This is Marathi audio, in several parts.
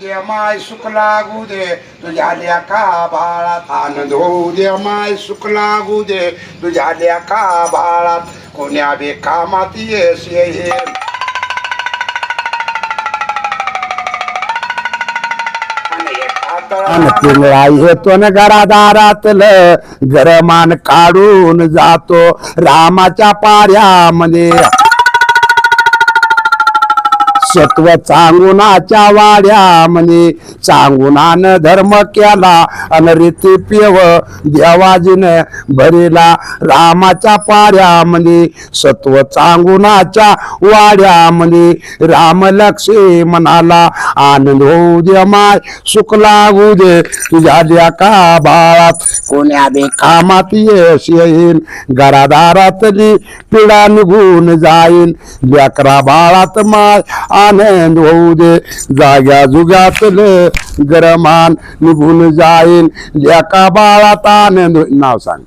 दे माय सुख लागू दे. तुझ्या लेखा बाळात आनंद होऊ दे माय सुख लागू दे. तुझ्या लेखा बाळात कोण्या बे कामात येस ये आणि येतो न घरादारातल गरमान काढून जातो. रामाच्या पाऱ्यामध्ये सत्व चांगुनाच्या वाड्यामध्ये चांगुनानं धर्म केला अन रीती पेव देवाजीन भरिला रामाच्या म्हणे. सत्व चांगुनाच्या वाड्यामध्ये राम लक्ष्मी म्हणाला आनंद होऊ दे माय सुख लागू दे. तुझ्या का बाळात कोण्या बे कामात यश येईल. घरादारातली पिढा निघून जाईल व्याकरा बाळात माय आनंद होऊ दे जाग्या जुग्यातलं गरमान निघून जाईल लेका बाळात आनंद होईल. नाव सांग.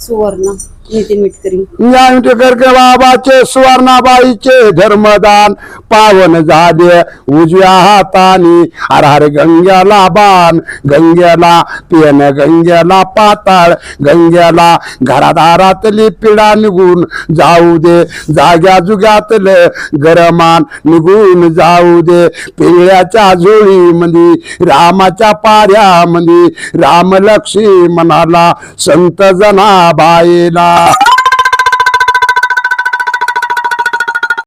सुवर्ण नितीन मिटकरी. ज्ञानटेकर बाबाचे सुवर्णाबाईचे धर्मदान पावन झाले. उजव्या हाताने हर हर गंग्याला बाण गंग्याला पेन गंग्याला पाताळ गंग्याला घरादारातली पिढा निघून जाऊ दे. जाग्या जुग्यातलं गरमान निघून जाऊ दे. पिंगळ्याच्या झोळीमध्ये रामाच्या पाऱ्यामध्ये राम लक्ष्मी म्हणाला संत जना Bye bye.